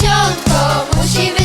dzieciątko musi być